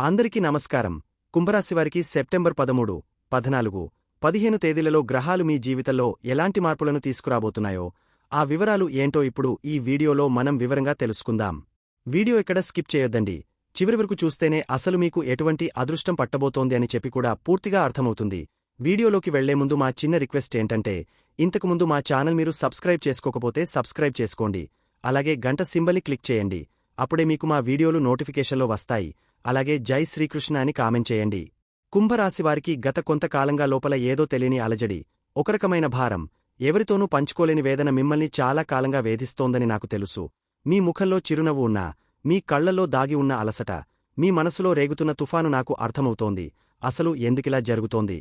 అందరికీ నమస్కారం. కుంభరాశివారికి సెప్టెంబర్ పదమూడు పద్నాలుగు పదిహేను తేదీలలో గ్రహాలు మీ జీవితంలో ఎలాంటి మార్పులను తీసుకురాబోతున్నాయో ఆ వివరాలు ఏంటో ఇప్పుడు ఈ వీడియోలో మనం వివరంగా తెలుసుకుందాం. వీడియో ఇక్కడ స్కిప్ చేయొద్దండి. చివరి వరకు చూస్తేనే అసలు మీకు ఎటువంటి అదృష్టం పట్టబోతోంది అని చెప్పి కూడా పూర్తిగా అర్థమవుతుంది. వీడియోలోకి వెళ్ళే ముందు మా చిన్న రిక్వెస్ట్ ఏంటంటే ఇంతకుముందు మా ఛానల్ మీరు సబ్స్క్రైబ్ చేసుకోకపోతే సబ్స్క్రైబ్ చేసుకోండి. అలాగే గంట సింబల్ని క్లిక్ చేయండి. అప్పుడే మీకు మా వీడియోలు నోటిఫికేషన్లో వస్తాయి. అలాగే జై శ్రీకృష్ణ అని కామెంట్ చేయండి. కుంభరాశివారికి గత కొంతకాలంగా లోపల ఏదో తెలియని అలజడి ఒకరకమైన భారం ఎవరితోనూ పంచుకోలేని వేదన మిమ్మల్ని చాలా కాలంగా వేధిస్తోందని నాకు తెలుసు. మీ ముఖంలో చిరునవ్వు ఉన్నా మీ కళ్ళలో దాగి ఉన్న అలసట మీ మనసులో రేగుతున్న తుఫాను నాకు అర్థమవుతోంది. అసలు ఎందుకిలా జరుగుతోంది?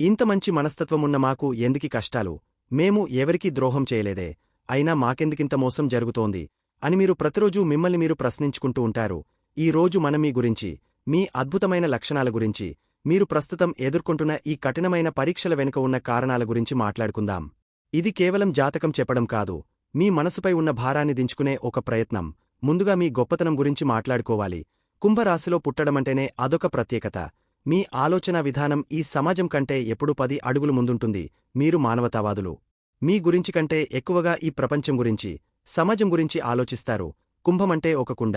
ఇంత మంచి మనస్తత్వమున్న మాకు ఎందుకి కష్టాలు? మేము ఎవరికీ ద్రోహం చేయలేదే. అయినా మాకెందుకింత మోసం జరుగుతోంది? అని మీరు ప్రతిరోజూ మిమ్మల్ని మీరు ప్రశ్నించుకుంటూ ఉంటారు. ఈ రోజు మనం మీ గురించి మీ అద్భుతమైన లక్షణాల గురించి మీరు ప్రస్తుతం ఎదుర్కొంటున్న ఈ కఠినమైన పరీక్షల వెనుక ఉన్న కారణాల గురించి మాట్లాడుకుందాం. ఇది కేవలం జాతకం చెప్పడం కాదు మీ మనసుపై ఉన్న భారాన్ని దించుకునే ఒక ప్రయత్నం. ముందుగా మీ గొప్పతనం గురించి మాట్లాడుకోవాలి. కుంభరాశిలో పుట్టడమంటేనే అదొక ప్రత్యేకత. మీ ఆలోచనా విధానం ఈ సమాజం కంటే ఎప్పుడూ పది అడుగులు ముందుంటుంది మీరు మానవతావాదులు. మీ గురించి కంటే ఎక్కువగా ఈ ప్రపంచం గురించి సమాజం గురించి ఆలోచిస్తారు. కుంభమంటే ఒక కుండ.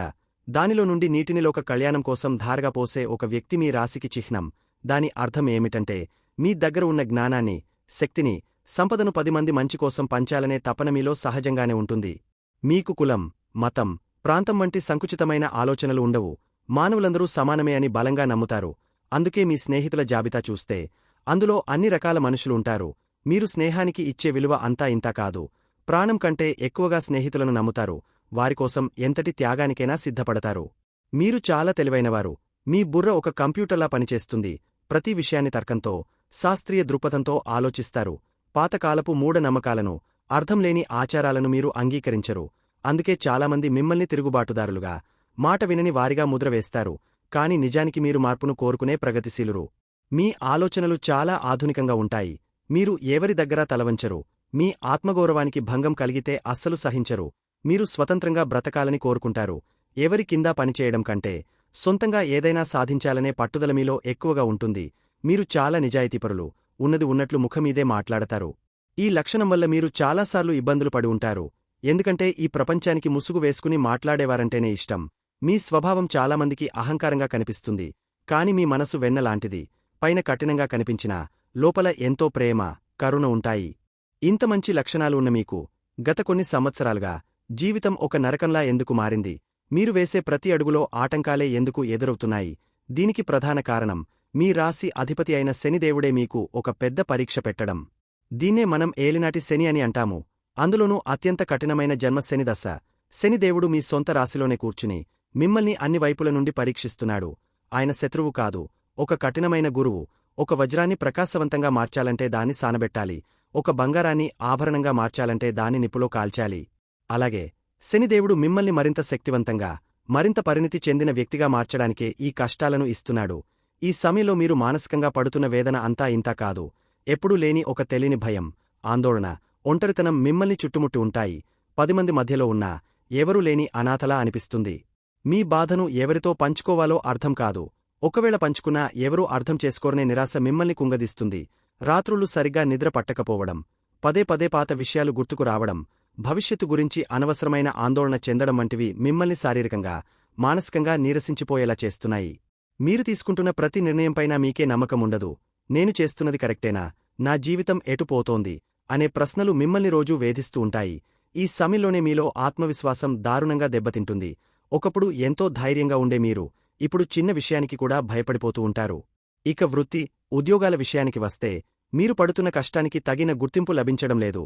దానిలో నుండి నీటినిలోక కళ్యాణం కోసం ధారగా పోసే ఒక వ్యక్తి మీ రాశికి చిహ్నం. దాని అర్థం ఏమిటంటే మీ దగ్గర ఉన్న జ్ఞానాన్ని శక్తిని సంపదను పది మంది మంచి కోసం పంచాలనే తపన మీలో సహజంగానే ఉంటుంది. మీకు కులం మతం ప్రాంతం వంటి సంకుచితమైన ఆలోచనలు ఉండవు. మానవులందరూ సమానమే అని బలంగా నమ్ముతారు. అందుకే మీ స్నేహితుల జాబితా చూస్తే అందులో అన్ని రకాల మనుషులు ఉంటారు. మీరు స్నేహానికి ఇచ్చే విలువ అంతా ఇంతా కాదు. ప్రాణం కంటే ఎక్కువగా స్నేహితులను నమ్ముతారు. వారికోసం ఎంతటి త్యాగానికైనా సిద్ధపడతారు. మీరు చాలా తెలివైనవారు. మీ బుర్ర ఒక కంప్యూటర్లా పనిచేస్తుంది. ప్రతి విషయాన్ని తర్కంతో శాస్త్రీయ దృక్పథంతో ఆలోచిస్తారు. పాతకాలపు మూఢనమ్మకాలను అర్థంలేని ఆచారాలను మీరు అంగీకరించరు. అందుకే చాలామంది మిమ్మల్ని తిరుగుబాటుదారులుగా మాట వినని వారిగా ముద్రవేస్తారు కాని నిజానికి మీరు మార్పును కోరుకునే ప్రగతిశీలురు. మీ ఆలోచనలు చాలా ఆధునికంగా ఉంటాయి. మీరు ఎవరి దగ్గరా తలవంచరు. మీ ఆత్మగౌరవానికి భంగం కలిగితే అస్సలు సహించరు. మీరు స్వతంత్రంగా బ్రతకాలని కోరుకుంటారు. ఎవరి కింద పనిచేయడం కంటే సొంతంగా ఏదైనా సాధించాలనే పట్టుదల మీలో ఎక్కువగా ఉంటుంది. మీరు చాలా నిజాయితీపరులు ఉన్నది ఉన్నట్లు ముఖమీదే మాట్లాడతారు. ఈ లక్షణం వల్ల మీరు చాలాసార్లు ఇబ్బందులు పడి ఉంటారు. ఎందుకంటే ఈ ప్రపంచానికి ముసుగు వేసుకుని మాట్లాడేవారంటేనే ఇష్టం. మీ స్వభావం చాలామందికి అహంకారంగా కనిపిస్తుంది. కాని మీ మనసు వెన్నలాంటిది పైన కఠినంగా కనిపించినా లోపల ఎంతో ప్రేమ కరుణ ఉంటాయి. ఇంత మంచి లక్షణాలు ఉన్న మీకు గత కొన్ని సంవత్సరాలుగా జీవితం ఒక నరకంలా ఎందుకు మారింది? మీరు వేసే ప్రతి అడుగులో ఆటంకాలే ఎందుకు ఎదురవుతున్నాయి? దీనికి ప్రధాన కారణం మీ రాశి అధిపతి అయిన శనిదేవుడే మీకు ఒక పెద్ద పరీక్ష పెట్టడం. దీన్నే మనం ఏలినాటి శని అని అంటాము. అందులోనూ అత్యంత కఠినమైన జన్మ శనిదశ శనిదేవుడు మీ సొంత రాశిలోనే కూర్చుని మిమ్మల్ని అన్ని వైపుల నుండి పరీక్షిస్తున్నాడు. ఆయన శత్రువు కాదు ఒక కఠినమైన గురువు. ఒక వజ్రాన్ని ప్రకాశవంతంగా మార్చాలంటే దాన్ని సానబెట్టాలి. ఒక బంగారాన్ని ఆభరణంగా మార్చాలంటే దాని నిప్పులో కాల్చాలి. అలాగే శనిదేవుడు మిమ్మల్ని మరింత శక్తివంతంగా మరింత పరిణితి చెందిన వ్యక్తిగా మార్చడానికే ఈ కష్టాలను ఇస్తున్నాడు. ఈ సమయంలో మీరు మానసికంగా పడుతున్న వేదన అంతా ఇంతా కాదు. ఎప్పుడూ లేని ఒక తెలియని భయం ఆందోళన ఒంటరితనం మిమ్మల్ని చుట్టుముట్టి ఉంటాయి. పదిమంది మధ్యలో ఉన్నా ఎవరూ లేని అనాథలా అనిపిస్తుంది. మీ బాధను ఎవరితో పంచుకోవాలో అర్థం కాదు. ఒకవేళ పంచుకున్నా ఎవరూ అర్థం చేసుకోరనే నిరాశ మిమ్మల్ని కుంగదీస్తుంది. రాత్రులు సరిగ్గా నిద్ర పట్టకపోవడం పదే పదే పాత విషయాలు గుర్తుకు రావడం భవిష్యత్తు గురించి అనవసరమైన ఆందోళన చెందడం వంటివి మిమ్మల్ని శారీరకంగా మానసికంగా నీరసించిపోయేలా చేస్తున్నాయి. మీరు తీసుకుంటున్న ప్రతి నిర్ణయంపైనా మీకే నమ్మకముండదు నేను చేస్తున్నది కరెక్టేనా? నా జీవితం ఎటుపోతోంది అనే ప్రశ్నలు మిమ్మల్ని రోజూ వేధిస్తూ ఉంటాయి. ఈ సమయంలోనే మీలో ఆత్మవిశ్వాసం దారుణంగా దెబ్బతింటుంది. ఒకప్పుడు ఎంతో ధైర్యంగా ఉండే మీరు ఇప్పుడు చిన్న విషయానికి కూడా భయపడిపోతూ ఉంటారు. ఇక వృత్తి ఉద్యోగాల విషయానికి వస్తే మీరు పడుతున్న కష్టానికి తగిన గుర్తింపు లభించడం లేదు.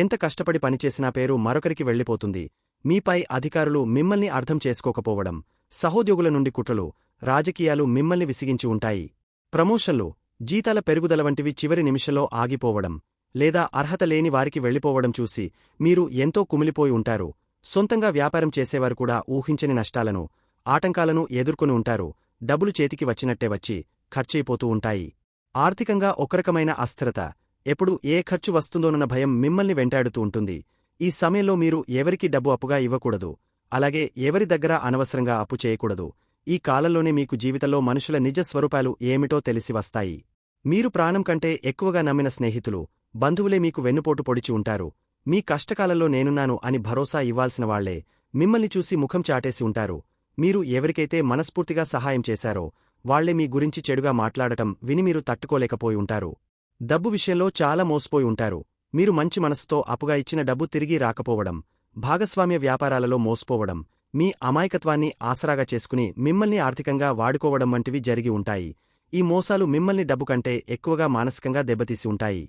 ఎంత కష్టపడి పనిచేసినా పేరు మరొకరికి వెళ్ళిపోతుంది. మీపై అధికారులు మిమ్మల్ని అర్థం చేసుకోకపోవడం సహోద్యోగుల నుండి కుట్రలు రాజకీయాలు మిమ్మల్ని విసిగించి ఉంటాయి. ప్రమోషన్లు జీతాల పెరుగుదల వంటివి చివరి నిమిషంలో ఆగిపోవడం లేదా అర్హత లేని వారికి వెళ్ళిపోవడం చూసి మీరు ఎంతో కుమిలిపోయి ఉంటారు. సొంతంగా వ్యాపారం చేసేవారు కూడా ఊహించని నష్టాలను ఆటంకాలను ఎదుర్కొని ఉంటారు. డబ్బులు చేతికి వచ్చినట్టే వచ్చి ఖర్చయిపోతూ ఉంటాయి. ఆర్థికంగా ఒకరకమైన అస్థిరత ఎప్పుడు ఏ ఖర్చు వస్తుందోనన్న భయం మిమ్మల్ని వెంటాడుతూ ఉంటుంది. ఈ సమయంలో మీరు ఎవరికి డబ్బు అప్పుగా ఇవ్వకూడదు. అలాగే ఎవరి దగ్గర అనవసరంగా అప్పు చేయకూడదు. ఈ కాలంలోనే మీకు జీవితంలో మనుషుల నిజ స్వరూపాలు ఏమిటో తెలిసి వస్తాయి. మీరు ప్రాణం కంటే ఎక్కువగా నమ్మిన స్నేహితులు బంధువులే మీకు వెన్నుపోటు పొడిచి ఉంటారు. మీ కష్టకాలంలో నేనున్నాను అని భరోసా ఇవ్వాల్సిన వాళ్ళే మిమ్మల్ని చూసి ముఖం చాటేసి ఉంటారు. మీరు ఎవరికైతే మనస్ఫూర్తిగా సహాయం చేశారో వాళ్ళే మీ గురించి చెడుగా మాట్లాడటం విని మీరు తట్టుకోలేకపోయి ఉంటారు. డబ్బు విషయంలో చాలా మోసపోయి ఉంటారు. మీరు మంచి మనసుతో అప్పుగా ఇచ్చిన డబ్బు తిరిగి రాకపోవడం భాగస్వామ్య వ్యాపారాలలో మోసపోవడం మీ అమాయకత్వాన్ని ఆసరాగా చేసుకుని మిమ్మల్ని ఆర్థికంగా వాడుకోవడం వంటివి జరిగి ఉంటాయి. ఈ మోసాలు మిమ్మల్ని డబ్బు కంటే ఎక్కువగా మానసికంగా దెబ్బతీసి ఉంటాయి.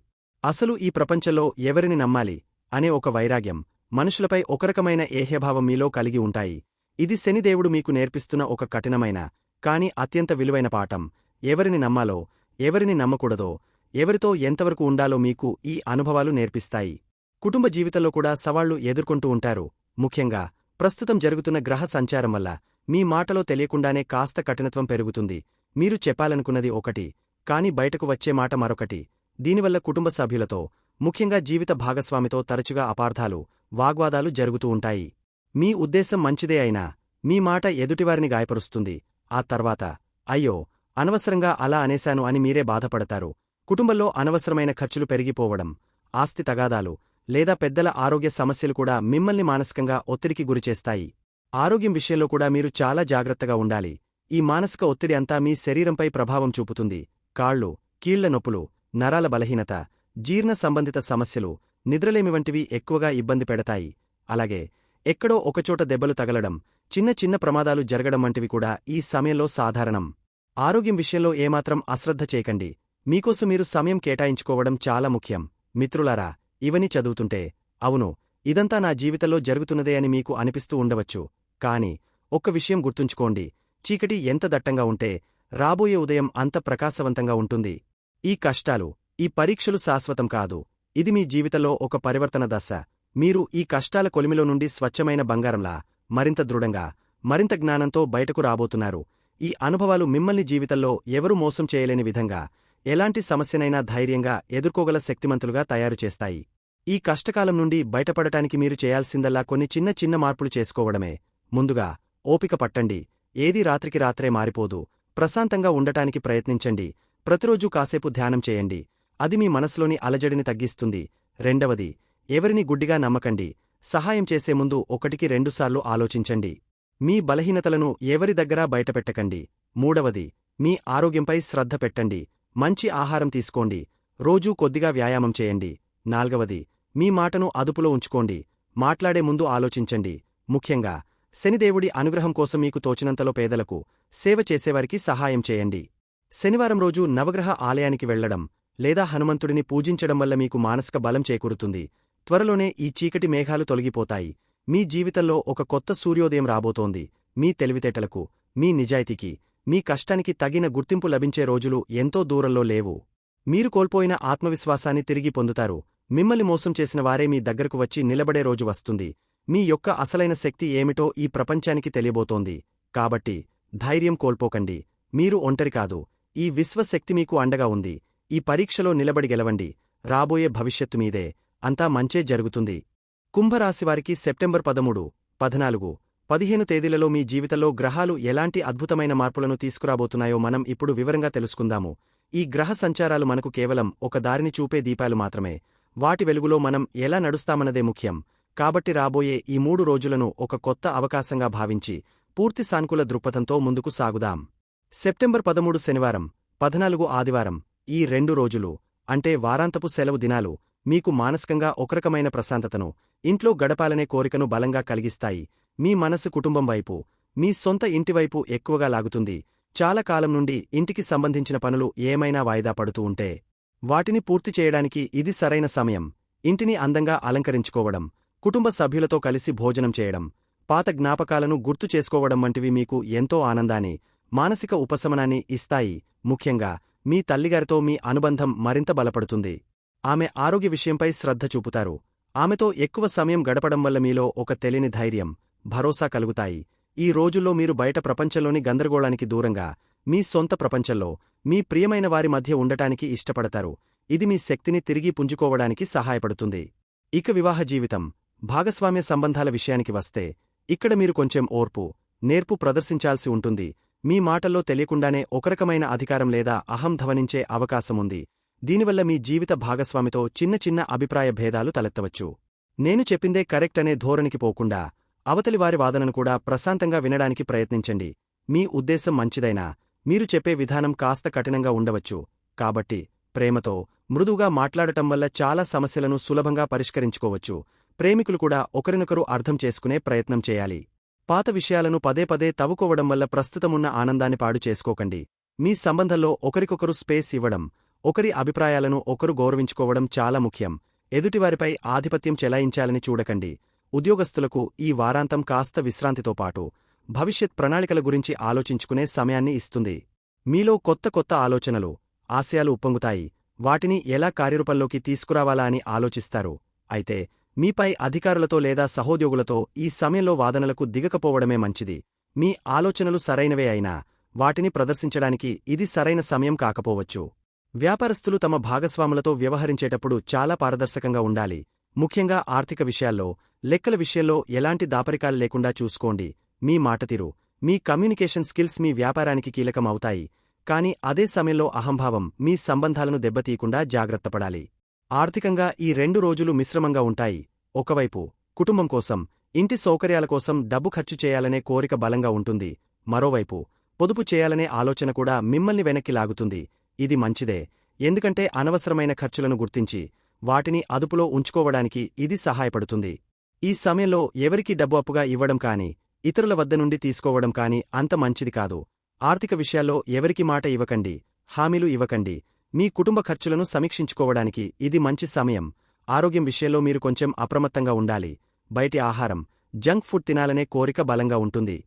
అసలు ఈ ప్రపంచంలో ఎవరిని నమ్మాలి అనే ఒక వైరాగ్యం మనుషులపై ఒకరకమైన ఏహ్యభావం మీలో కలిగి ఉంటాయి. ఇది శనిదేవుడు మీకు నేర్పిస్తున్న ఒక కఠినమైన కాని అత్యంత విలువైన పాఠం. ఎవరిని నమ్మాలో ఎవరిని నమ్మకూడదో ఎవరితో ఎంతవరకు ఉండాలో మీకు ఈ అనుభవాలు నేర్పిస్తాయి. కుటుంబ జీవితంలో కూడా సవాళ్ళు ఎదుర్కొంటూ ఉంటారు. ముఖ్యంగా ప్రస్తుతం జరుగుతున్న గ్రహ సంచారం వల్ల మీ మాటలో తెలియకుండానే కాస్త కఠినత్వం పెరుగుతుంది. మీరు చెప్పాలనుకున్నది ఒకటి కాని బయటకు వచ్చే మాట మరొకటి. దీనివల్ల కుటుంబ సభ్యులతో ముఖ్యంగా జీవిత భాగస్వామితో తరచుగా అపార్థాలు వాగ్వాదాలు జరుగుతూ ఉంటాయి. మీ ఉద్దేశం మంచిదే అయినా మీ మాట ఎదుటివారిని గాయపరుస్తుంది. ఆ తర్వాత అయ్యో అనవసరంగా అలా అనేశాను అని మీరే బాధపడతారు. కుటుంబంలో అనవసరమైన ఖర్చులు పెరిగిపోవడం ఆస్తి తగాదాలు లేదా పెద్దల ఆరోగ్య సమస్యలు కూడా మిమ్మల్ని మానసికంగా ఒత్తిడికి గురిచేస్తాయి. ఆరోగ్యం విషయంలో కూడా మీరు చాలా జాగ్రత్తగా ఉండాలి. ఈ మానసిక ఒత్తిడి అంతా మీ శరీరంపై ప్రభావం చూపుతుంది. కాళ్ళు కీళ్ళ నొప్పులు నరాల బలహీనత జీర్ణ సంబంధిత సమస్యలు నిద్రలేమి వంటివి ఎక్కువగా ఇబ్బంది పెడతాయి. అలాగే ఎక్కడో ఒకచోట దెబ్బలు తగలడం చిన్న చిన్న ప్రమాదాలు జరగడం వంటివి కూడా ఈ సమయంలో సాధారణం. ఆరోగ్యం విషయంలో ఏమాత్రం అశ్రద్ధ చేయకండి. మీకోసం మీరు సమయం కేటాయించుకోవడం చాలా ముఖ్యం. మిత్రులారా ఇవని చదువుతుంటే అవును ఇదంతా నా జీవితంలో జరుగుతున్నదే అని మీకు అనిపిస్తూ ఉండవచ్చు. కాని ఒక్క విషయం గుర్తుంచుకోండి చీకటి ఎంత దట్టంగా ఉంటే రాబోయే ఉదయం అంత ప్రకాశవంతంగా ఉంటుంది. ఈ కష్టాలు ఈ పరీక్షలు శాశ్వతం కాదు. ఇది మీ జీవితంలో ఒక పరివర్తన దశ. మీరు ఈ కష్టాల కొలిమిలో నుండి స్వచ్ఛమైన బంగారంలా మరింత దృఢంగా మరింత జ్ఞానంతో బయటకు రాబోతున్నారు. ఈ అనుభవాలు మిమ్మల్ని జీవితంలో ఎవరూ మోసం చేయలేని విధంగా ఎలాంటి సమస్యనైనా ధైర్యంగా ఎదుర్కోగల శక్తిమంతులుగా తయారు చేస్తాయి. ఈ కష్టకాలం నుండి బయటపడటానికి మీరు చేయాల్సిందల్లా కొన్ని చిన్న చిన్న మార్పులు చేసుకోవడమే. ముందుగా ఓపిక పట్టండి. ఏదీ రాత్రికి రాత్రే మారిపోదు. ప్రశాంతంగా ఉండటానికి ప్రయత్నించండి. ప్రతిరోజూ కాసేపు ధ్యానం చేయండి. అది మీ మనసులోని అలజడిని తగ్గిస్తుంది. రెండవది ఎవరిని గుడ్డిగా నమ్మకండి. సహాయం చేసే ముందు ఒకటికి రెండుసార్లు ఆలోచించండి. మీ బలహీనతలను ఎవరి దగ్గరా బయటపెట్టకండి. మూడవది మీ ఆరోగ్యంపై శ్రద్ధ పెట్టండి. మంచి ఆహారం తీసుకోండి. రోజూ కొద్దిగా వ్యాయామం చేయండి. నాల్గవది మీ మాటను అదుపులో ఉంచుకోండి. మాట్లాడే ముందు ఆలోచించండి. ముఖ్యంగా శనిదేవుడి అనుగ్రహం కోసం మీకు తోచినంతలో పేదలకు సేవ చేసేవారికి సహాయం చేయండి. శనివారం రోజు నవగ్రహ ఆలయానికి వెళ్ళడం లేదా హనుమంతుడిని పూజించడం వల్ల మీకు మానసిక బలం చేకూరుతుంది. త్వరలోనే ఈ చీకటి మేఘాలు తొలగిపోతాయి. మీ జీవితంలో ఒక కొత్త సూర్యోదయం రాబోతోంది. మీ తెలివితేటలకు మీ నిజాయితీకి మీ కష్టానికి తగిన గుర్తింపు లభించే రోజులు ఎంతో దూరంలో లేవు. మీరు కోల్పోయిన ఆత్మవిశ్వాసాన్ని తిరిగి పొందుతారు. మిమ్మల్ని మోసం చేసిన వారే మీ దగ్గరకు వచ్చి నిలబడే రోజు వస్తుంది. మీ యొక్క అసలైన శక్తి ఏమిటో ఈ ప్రపంచానికి తెలియబోతోంది. కాబట్టి ధైర్యం కోల్పోకండి. మీరు ఒంటరి కాదు. ఈ విశ్వశక్తి మీకు అండగా ఉంది. ఈ పరీక్షలో నిలబడి గెలవండి. రాబోయే భవిష్యత్తు మీదే. అంతా మంచే జరుగుతుంది. కుంభరాశివారికి సెప్టెంబర్ పదమూడు పద్నాలుగు. పదిహేను తేదీలలో మీ జీవితంలో గ్రహాలు ఎలాంటి అద్భుతమైన మార్పులను తీసుకురాబోతున్నాయో మనం ఇప్పుడు వివరంగా తెలుసుకుందాము. ఈ గ్రహ సంచారాలు మనకు కేవలం ఒక దారిని చూపే దీపాలు మాత్రమే. వాటి వెలుగులో మనం ఎలా నడుస్తామన్నదే ముఖ్యం. కాబట్టి రాబోయే ఈ మూడు రోజులను ఒక కొత్త అవకాశంగా భావించి పూర్తి సానుకూల దృక్పథంతో ముందుకు సాగుదాం. సెప్టెంబర్ పదమూడు శనివారం పద్నాలుగు ఆదివారం ఈ రెండు రోజులు అంటే వారాంతపు సెలవు దినాలు మీకు మానసికంగా ఒకరకమైన ప్రశాంతతను ఇంట్లో గడపాలనే కోరికను బలంగా కలిగిస్తాయి. మీ మనసు కుటుంబం వైపు మీ సొంత ఇంటివైపు ఎక్కువగా లాగుతుంది. చాలా కాలం నుండి ఇంటికి సంబంధించిన పనులు ఏమైనా వాయిదా పడుతూ ఉంటే వాటిని పూర్తి చేయడానికి ఇది సరైన సమయం. ఇంటిని అందంగా అలంకరించుకోవడం కుటుంబ సభ్యులతో కలిసి భోజనం చేయడం పాత జ్ఞాపకాలను గుర్తు చేసుకోవడం వంటివి మీకు ఎంతో ఆనందాన్ని మానసిక ఉపశమనాన్ని ఇస్తాయి. ముఖ్యంగా మీ తల్లిగారితో మీ అనుబంధం మరింత బలపడుతుంది. ఆమె ఆరోగ్య విషయంపై శ్రద్ధ చూపుతారు. ఆమెతో ఎక్కువ సమయం గడపడం వల్ల మీలో ఒక తెలియని ధైర్యం భరోసా కలుగుతాయి. ఈ రోజుల్లో మీరు బయట ప్రపంచంలోని గందరగోళానికి దూరంగా మీ సొంత ప్రపంచంలో మీ ప్రియమైన వారి మధ్య ఉండటానికి ఇష్టపడతారు. ఇది మీ శక్తిని తిరిగి పుంజుకోవడానికి సహాయపడుతుంది. ఇక వివాహ జీవితం. భాగస్వామ్య సంబంధాల విషయానికి వస్తే ఇక్కడ మీరు కొంచెం ఓర్పు నేర్పు ప్రదర్శించాల్సి ఉంటుంది. మీ మాటల్లో తెలియకుండానే ఒకరకమైన అధికారం లేదా అహం ధవనించే అవకాశముంది దీనివల్ల మీ జీవిత భాగస్వామితో చిన్న చిన్న అభిప్రాయ భేదాలు తలెత్తవచ్చు. నేను చెప్పిందే కరెక్ట్ అనే ధోరణికి పోకుండా అవతలి వారి వాదనను కూడా ప్రశాంతంగా వినడానికి ప్రయత్నించండి. మీ ఉద్దేశం మంచిదైనా మీరు చెప్పే విధానం కాస్త కఠినంగా ఉండవచ్చు. కాబట్టి ప్రేమతో మృదువుగా మాట్లాడటం వల్ల చాలా సమస్యలను సులభంగా పరిష్కరించుకోవచ్చు. ప్రేమికులు కూడా ఒకరినొకరు అర్థం చేసుకునే ప్రయత్నం చేయాలి. పాత విషయాలను పదే పదే తవ్వుకోవడం వల్ల ప్రస్తుతమున్న ఆనందాన్ని పాడు చేసుకోకండి. మీ సంబంధంలో ఒకరికొకరు స్పేస్ ఇవ్వడం ఒకరి అభిప్రాయాలను ఒకరు గౌరవించుకోవడం చాలా ముఖ్యం. ఎదుటివారిపై ఆధిపత్యం చెలాయించాలని చూడకండి. ఉద్యోగస్తులకు ఈ వారాంతం కాస్త విశ్రాంతితో పాటు భవిష్యత్ ప్రణాళికల గురించి ఆలోచించుకునే సమయాన్ని ఇస్తుంది. మీలో కొత్త కొత్త ఆలోచనలు ఆశయాలు ఉప్పొంగుతాయి. వాటిని ఎలా కార్యరూపంలోకి తీసుకురావాలా అని ఆలోచిస్తారు. అయితే మీపై అధికారులతో లేదా సహోద్యోగులతో ఈ సమయంలో వాదనలకు దిగకపోవడమే మంచిది. మీ ఆలోచనలు సరైనవే అయినా వాటిని ప్రదర్శించడానికి ఇది సరైన సమయం కాకపోవచ్చు. వ్యాపారస్తులు తమ భాగస్వాములతో వ్యవహరించేటప్పుడు చాలా పారదర్శకంగా ఉండాలి. ముఖ్యంగా ఆర్థిక విషయాల్లో లెక్కల విషయంలో ఎలాంటి దాపరికాలు లేకుండా చూసుకోండి. మీ మాటతీరు మీ కమ్యూనికేషన్ స్కిల్స్ మీ వ్యాపారానికి కీలకం అవుతాయి కానీ అదే సమయంలో అహంభావం మీ సంబంధాలను దెబ్బతీయకుండా జాగ్రత్తపడాలి ఆర్థికంగా ఈ రెండు రోజులు మిశ్రమంగా ఉంటాయి. ఒకవైపు కుటుంబం కోసం ఇంటి సౌకర్యాల కోసం డబ్బు ఖర్చు చేయాలనే కోరిక బలంగా ఉంటుంది. మరోవైపు పొదుపు చేయాలనే ఆలోచన కూడా మిమ్మల్ని వెనక్కి లాగుతుంది. ఇది మంచిదే. ఎందుకంటే అనవసరమైన ఖర్చులను గుర్తించి వాటిని అదుపులో ఉంచుకోవడానికి ఇది సహాయపడుతుంది. ఈ సమయంలో ఎవరికి డబ్బు అప్పుగా ఇవ్వడం కాని ఇతరుల వద్ద నుండి తీసుకోవడం కాని అంత మంచిది కాదు. ఆర్థిక విషయాల్లో ఎవరికి మాట ఇవ్వకండి హామీలు ఇవ్వకండి. మీ కుటుంబ ఖర్చులను సమీక్షించుకోవడానికి ఇది మంచి సమయం. ఆరోగ్యం విషయంలో మీరు కొంచెం అప్రమత్తంగా ఉండాలి. బయటి ఆహారం జంక్ ఫుడ్ తినాలనే కోరిక బలంగా ఉంటుంది.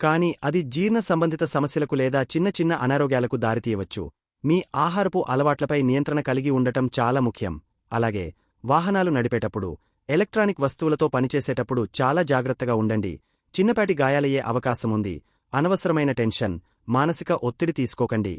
కానీ అది జీర్ణ సంబంధిత సమస్యలకు లేదా చిన్న చిన్న అనారోగ్యాలకు దారితీయవచ్చు. మీ ఆహారపు అలవాట్లపై నియంత్రణ కలిగి ఉండటం చాలా ముఖ్యం. అలాగే వాహనాలు నడిపేటప్పుడు ఎలక్ట్రానిక్ వస్తువులతో పనిచేసేటప్పుడు చాలా జాగ్రత్తగా ఉండండి. చిన్నపాటి గాయాలయ్యే అవకాశముంది. అనవసరమైన టెన్షన్ మానసిక ఒత్తిడి తీసుకోకండి.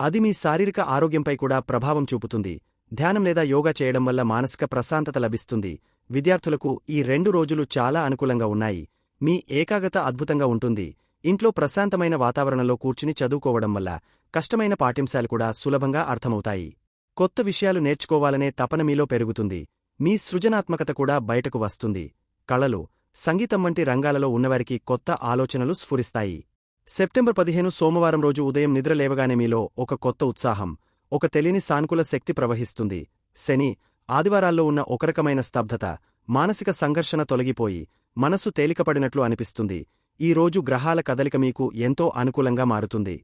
అది మీ శారీరక ఆరోగ్యంపై కూడా ప్రభావం చూపుతుంది. ధ్యానం లేదా యోగా చేయడం వల్ల మానసిక ప్రశాంతత లభిస్తుంది. విద్యార్థులకు ఈ రెండు రోజులు చాలా అనుకూలంగా ఉన్నాయి. మీ ఏకాగ్రత అద్భుతంగా ఉంటుంది. ఇంట్లో ప్రశాంతమైన వాతావరణంలో కూర్చుని చదువుకోవడం వల్ల కష్టమైన పాఠ్యాంశాలు కూడా సులభంగా అర్థమవుతాయి. కొత్త విషయాలు నేర్చుకోవాలనే తపన మీలో పెరుగుతుంది. మీ సృజనాత్మకత కూడా బయటకు వస్తుంది. కళలు సంగీతం వంటి రంగాలలో ఉన్నవారికి కొత్త ఆలోచనలు స్ఫురిస్తాయి. సెప్టెంబర్ పదిహేను సోమవారం రోజు ఉదయం నిద్రలేవగానే మీలో ఒక కొత్త ఉత్సాహం ఒక తెలియని సానుకూల శక్తి ప్రవహిస్తుంది. శని ఆదివారాల్లో ఉన్న ఒకరకమైన స్తబ్దత మానసిక సంఘర్షణ తొలగిపోయి మనసు తేలికపడినట్లు అనిపిస్తుంది. ఈ రోజు గ్రహాల కదలిక మీకు ఎంతో అనుకూలంగా మారుతుంది.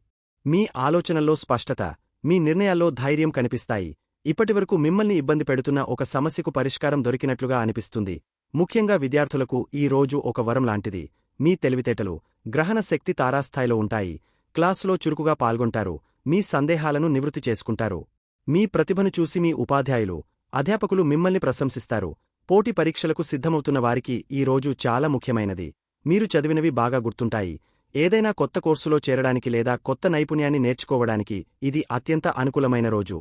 మీ ఆలోచనల్లో స్పష్టత మీ నిర్ణయాల్లో ధైర్యం కనిపిస్తాయి. ఇప్పటివరకు మిమ్మల్ని ఇబ్బంది పెడుతున్న ఒక సమస్యకు పరిష్కారం దొరికినట్లుగా అనిపిస్తుంది. ముఖ్యంగా విద్యార్థులకు ఈ రోజు ఒక వరం లాంటిది. మీ తెలివితేటలు గ్రహణ శక్తి తారాస్థాయిలో ఉంటాయి. క్లాసులో చురుకుగా పాల్గొంటారు. మీ సందేహాలను నివృత్తి చేసుకుంటారు. మీ ప్రతిభను చూసి మీ ఉపాధ్యాయులు అధ్యాపకులు మిమ్మల్ని ప్రశంసిస్తారు. పోటీ పరీక్షలకు సిద్ధమవుతున్న వారికి ఈ రోజు చాలా ముఖ్యమైనది. మీరు చదివినవి బాగా గుర్తుంటాయి. ఏదైనా కొత్త కోర్సులో చేరడానికి లేదా కొత్త నైపుణ్యాన్ని నేర్చుకోవడానికి ఇది అత్యంత అనుకూలమైన రోజు.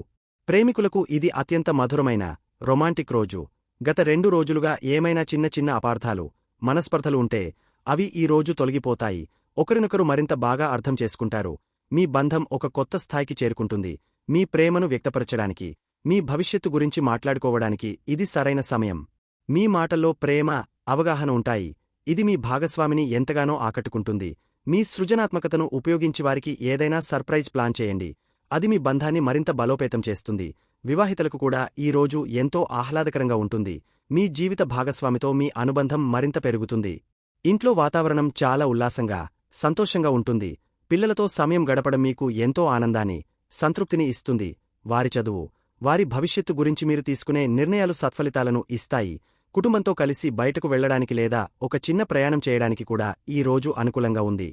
ప్రేమికులకు ఇది అత్యంత మధురమైన రొమాంటిక్ రోజు. గత రెండు రోజులుగా ఏమైనా చిన్న చిన్న అపార్థాలు మనస్పర్ధలు ఉంటే అవి ఈ రోజు తొలగిపోతాయి. ఒకరినొకరు మరింత బాగా అర్థం చేసుకుంటారు. మీ బంధం ఒక కొత్త స్థాయికి చేరుకుంటుంది. మీ ప్రేమను వ్యక్తపరచడానికి మీ భవిష్యత్తు గురించి మాట్లాడుకోవడానికి ఇది సరైన సమయం. మీ మాటల్లో ప్రేమ అవగాహన ఉంటాయి. ఇది మీ భాగస్వామిని ఎంతగానో ఆకట్టుకుంటుంది. మీ సృజనాత్మకతను ఉపయోగించి వారికి ఏదైనా సర్ప్రైజ్ ప్లాన్ చేయండి. అది మీ బంధాన్ని మరింత బలోపేతం చేస్తుంది. వివాహితలకు కూడా ఈ రోజు ఎంతో ఆహ్లాదకరంగా ఉంటుంది. మీ జీవిత భాగస్వామితో మీ అనుబంధం మరింత పెరుగుతుంది. ఇంట్లో వాతావరణం చాలా ఉల్లాసంగా సంతోషంగా ఉంటుంది. పిల్లలతో సమయం గడపడం మీకు ఎంతో ఆనందాన్ని సంతృప్తిని ఇస్తుంది. వారి చదువు వారి భవిష్యత్తు గురించి మీరు తీసుకునే నిర్ణయాలు సత్ఫలితాలను ఇస్తాయి. కుటుంబంతో కలిసి బయటకు వెళ్ళడానికి లేదా ఒక చిన్న ప్రయాణం చేయడానికి కూడా ఈ రోజు అనుకూలంగా ఉంది.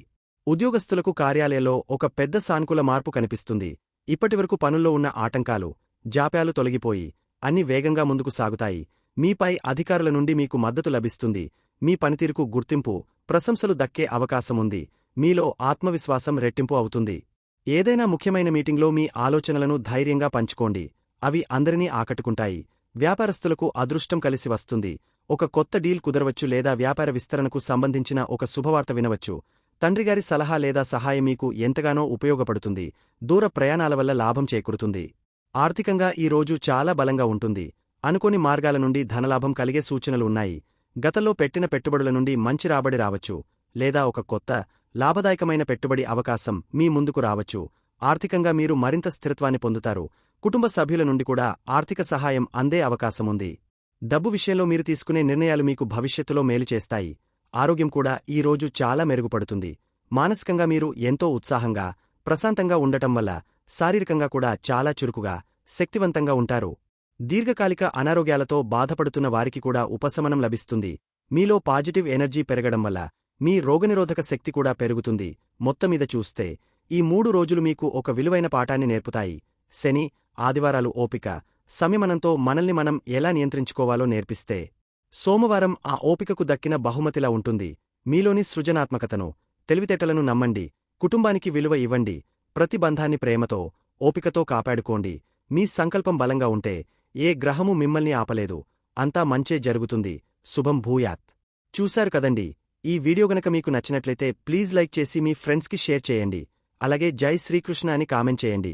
ఉద్యోగస్తులకు కార్యాలయంలో ఒక పెద్ద సానుకూల మార్పు కనిపిస్తుంది. ఇప్పటివరకు పనుల్లో ఉన్న ఆటంకాలు జాప్యాలు తొలగిపోయి అన్ని వేగంగా ముందుకు సాగుతాయి. మీపై అధికారుల నుండి మీకు మద్దతు లభిస్తుంది. మీ పనితీరుకు గుర్తింపు ప్రశంసలు దక్కే అవకాశముంది మీలో ఆత్మవిశ్వాసం రెట్టింపు అవుతుంది. ఏదైనా ముఖ్యమైన మీటింగ్లో మీ ఆలోచనలను ధైర్యంగా పంచుకోండి. అవి అందరినీ ఆకట్టుకుంటాయి. వ్యాపారస్తులకు అదృష్టం కలిసి వస్తుంది. ఒక కొత్త డీల్ కుదరవచ్చు లేదా వ్యాపార విస్తరణకు సంబంధించిన ఒక శుభవార్త వినవచ్చు. తండ్రిగారి సలహా లేదా సహాయం మీకు ఎంతగానో ఉపయోగపడుతుంది దూర ప్రయాణాల వల్ల లాభం చేకూరుతుంది. ఆర్థికంగా ఈ రోజు చాలా బలంగా ఉంటుంది. అనుకోని మార్గాల నుండి ధనలాభం కలిగే సూచనలు ఉన్నాయి. గతంలో పెట్టిన పెట్టుబడుల నుండి మంచి రాబడి రావచ్చు. లేదా ఒక కొత్త లాభదాయకమైన పెట్టుబడి అవకాశం మీ ముందుకు రావచ్చు. ఆర్థికంగా మీరు మరింత స్థిరత్వాన్ని పొందుతారు. కుటుంబ సభ్యుల నుండి కూడా ఆర్థిక సహాయం అందే అవకాశముంది డబ్బు విషయంలో మీరు తీసుకునే నిర్ణయాలు మీకు భవిష్యత్తులో మేలు చేస్తాయి. ఆరోగ్యం కూడా ఈ రోజు చాలా మెరుగుపడుతుంది. మానసికంగా మీరు ఎంతో ఉత్సాహంగా ప్రశాంతంగా ఉండటం వల్ల శారీరకంగా కూడా చాలా చురుకుగా శక్తివంతంగా ఉంటారు. దీర్ఘకాలిక అనారోగ్యాలతో బాధపడుతున్న వారికి కూడా ఉపశమనం లభిస్తుంది. మీలో పాజిటివ్ ఎనర్జీ పెరగడం వల్ల మీ రోగనిరోధక శక్తి కూడా పెరుగుతుంది. మొత్తమీద చూస్తే ఈ మూడు రోజులు మీకు ఒక విలువైన పాఠాన్ని నేర్పుతాయి. శని ఆదివారాలు ఓపిక సంయమనంతో మనల్ని మనం ఎలా నియంత్రించుకోవాలో నేర్పిస్తే సోమవారం ఆ ఓపికకు దక్కిన బహుమతిలా ఉంటుంది. మీలోని సృజనాత్మకతను తెలివితేటలను నమ్మండి. కుటుంబానికి విలువ ఇవ్వండి. ప్రతి బంధాన్ని ప్రేమతో ఓపికతో కాపాడుకోండి. మీ సంకల్పం బలంగా ఉంటే ఏ గ్రహము మిమ్మల్ని ఆపలేదు. అంతా మంచే జరుగుతుంది. శుభం భూయాత్. చూశారు కదండి ఈ వీడియో గనక మీకు నచ్చినట్లయితే ప్లీజ్ లైక్ చేసి మీ ఫ్రెండ్స్కి షేర్ చేయండి. అలాగే జై శ్రీకృష్ణ అని కామెంట్ చేయండి.